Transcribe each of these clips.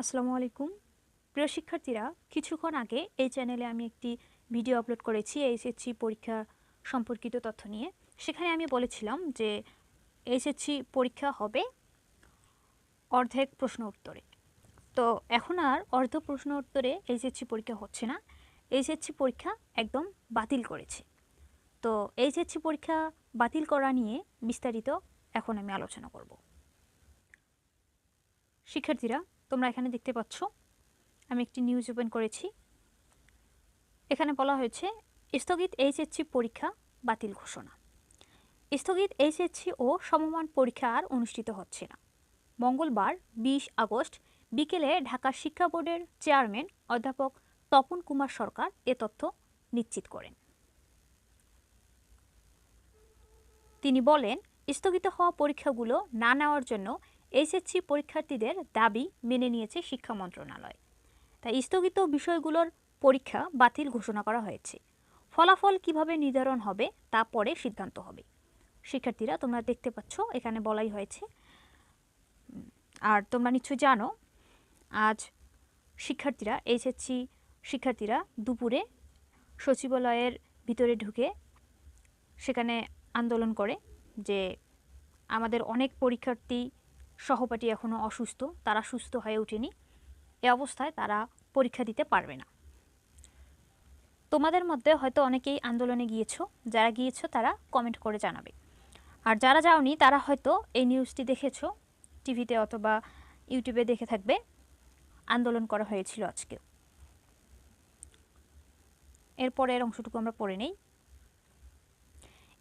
আসসালামু আলাইকুম। প্রিয় শিক্ষার্থীরা, কিছুক্ষণ আগে এই চ্যানেলে আমি একটি ভিডিও আপলোড করেছি এইচএসসি পরীক্ষা সম্পর্কিত তথ্য নিয়ে। সেখানে আমি বলেছিলাম যে এইচএসসি পরীক্ষা হবে অর্ধেক প্রশ্ন উত্তরে। তো এখন আর অর্ধ প্রশ্ন উত্তরে এইচএসসি পরীক্ষা হচ্ছে না। এইচএসসি পরীক্ষা একদম বাতিল করেছে। তো এইচএসসি পরীক্ষা বাতিল করা নিয়ে বিস্তারিত এখন আমি আলোচনা করব। শিক্ষার্থীরা তোমরা এখানে দেখতে পাচ্ছ, আমি একটি নিউজ ওপেন করেছি। এখানে বলা হয়েছে, স্থগিত এইচএসসি পরীক্ষা বাতিল ঘোষণা। স্থগিত এইচএসসি ও সমমান পরীক্ষা আর অনুষ্ঠিত হচ্ছে না। মঙ্গলবার, বিশ আগস্ট, বিকেলে ঢাকা শিক্ষা বোর্ডের চেয়ারম্যান অধ্যাপক তপন কুমার সরকার এ তথ্য নিশ্চিত করেন। তিনি বলেন, স্থগিত হওয়া পরীক্ষাগুলো না নেওয়ার জন্য এইচএসসি পরীক্ষার্থীদের দাবি মেনে নিয়েছে শিক্ষা মন্ত্রণালয়। তাই স্থগিত বিষয়গুলোর পরীক্ষা বাতিল ঘোষণা করা হয়েছে। ফলাফল কীভাবে নির্ধারণ হবে তা পরে সিদ্ধান্ত হবে। শিক্ষার্থীরা তোমরা দেখতে পাচ্ছ, এখানে বলাই হয়েছে। আর তোমরা নিশ্চয় জানো, আজ শিক্ষার্থীরা এইচএসসি শিক্ষার্থীরা দুপুরে সচিবালয়ের ভিতরে ঢুকে সেখানে আন্দোলন করে যে আমাদের অনেক পরীক্ষার্থী সহপাঠী এখনও অসুস্থ, তারা সুস্থ হয়ে ওঠেনি। এ অবস্থায় তারা পরীক্ষা দিতে পারবে না। তোমাদের মধ্যে হয়তো অনেকেই আন্দোলনে গিয়েছো, যারা গিয়েছো তারা কমেন্ট করে জানাবে। আর যারা যাওনি, তারা হয়তো এই নিউজটি দেখেছ টিভিতে অথবা ইউটিউবে দেখে থাকবে, আন্দোলন করা হয়েছিল আজকে। এরপরের অংশটুকু আমরা পড়ে নেই।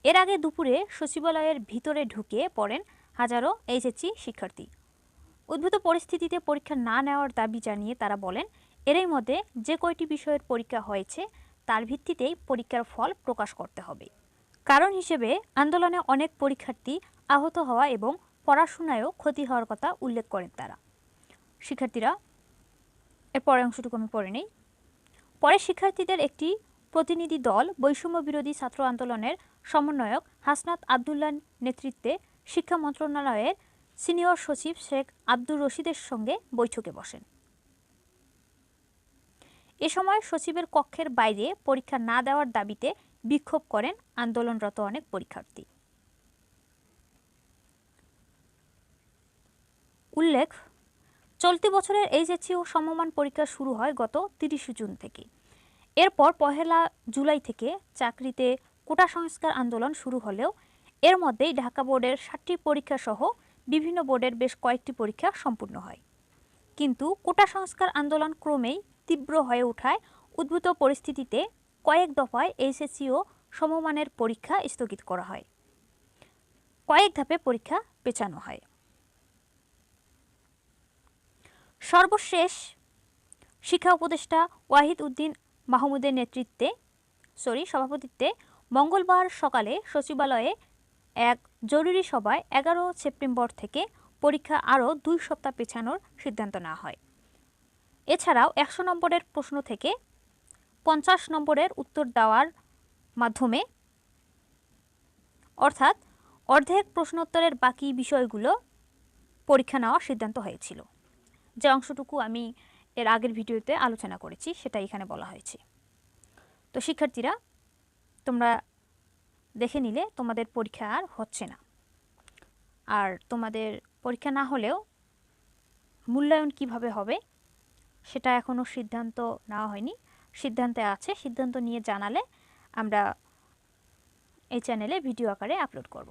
এর আগে দুপুরে সচিবালয়ের ভিতরে ঢুকে পড়েন হাজারো এইচএসসি শিক্ষার্থী। উদ্ভূত পরিস্থিতিতে পরীক্ষা না নেওয়ার দাবি জানিয়ে তারা বলেন, এরই মধ্যে যে কয়টি বিষয়ের পরীক্ষা হয়েছে, তার ভিত্তিতেই পরীক্ষার ফল প্রকাশ করতে হবে। কারণ হিসেবে আন্দোলনে অনেক পরীক্ষার্থী আহত হওয়া এবং পড়াশোনায়ও ক্ষতি হওয়ার কথা উল্লেখ করেন তারা। শিক্ষার্থীরা এর পরের অংশটুকু আমি পড়ে নেই। পরে শিক্ষার্থীদের একটি প্রতিনিধি দল বৈষম্য বিরোধী ছাত্র আন্দোলনের সমন্বয়ক হাসনাত আবদুল্লার নেতৃত্বে শিক্ষা মন্ত্রণালয়ের সিনিয়র সচিব শেখ আব্দুর রশিদের সঙ্গে বৈঠকে বসেন। এ সময় সচিবের কক্ষের বাইরে পরীক্ষা না দেওয়ার দাবিতে বিক্ষোভ করেন আন্দোলনরত অনেক পরীক্ষার্থী। উল্লেখ, চলতি বছরের এইচএসসি ও সমমান পরীক্ষা শুরু হয় গত তিরিশে জুন থেকে। এরপর পহেলা জুলাই থেকে চাকরিতে কোটা সংস্কার আন্দোলন শুরু হলেও এর মধ্যেই ঢাকা বোর্ডের ষাটটি পরীক্ষা সহ বিভিন্ন বোর্ডের বেশ কয়েকটি পরীক্ষা সম্পূর্ণ হয়। কিন্তু কোটা সংস্কার আন্দোলন ক্রমেই তীব্র হয়ে ওঠায় উদ্ভূত পরিস্থিতিতে কয়েক দফায় এইচএসসি ও সমমানের পরীক্ষা স্থগিত করা হয়। কয়েক ধাপে পরীক্ষা পেছানো হয়। সর্বশেষ শিক্ষা উপদেষ্টা ওয়াহিদ উদ্দিন মাহমুদের নেতৃত্বে, সরি, সভাপতিত্বে মঙ্গলবার সকালে সচিবালয়ে এক জরুরি সভায় এগারো সেপ্টেম্বর থেকে পরীক্ষা আরও দুই সপ্তাহ পেছানোর সিদ্ধান্ত নেওয়া হয়। এছাড়াও একশো নম্বরের প্রশ্ন থেকে পঞ্চাশ নম্বরের উত্তর দেওয়ার মাধ্যমে অর্থাৎ অর্ধেক প্রশ্নোত্তরের বাকি বিষয়গুলো পরীক্ষা নেওয়ার সিদ্ধান্ত হয়েছিল। যে অংশটুকু আমি এর আগের ভিডিওতে আলোচনা করেছি সেটা এখানে বলা হয়েছে। তো শিক্ষার্থীরা, তোমরা দেখে নিলে তোমাদের পরীক্ষা আর হচ্ছে না। আর তোমাদের পরীক্ষা না হলেও মূল্যায়ন কীভাবে হবে সেটা এখনও সিদ্ধান্ত নেওয়া হয়নি। সিদ্ধান্তে আছে, সিদ্ধান্ত নিয়ে জানালে আমরা এই চ্যানেলে ভিডিও আকারে আপলোড করব।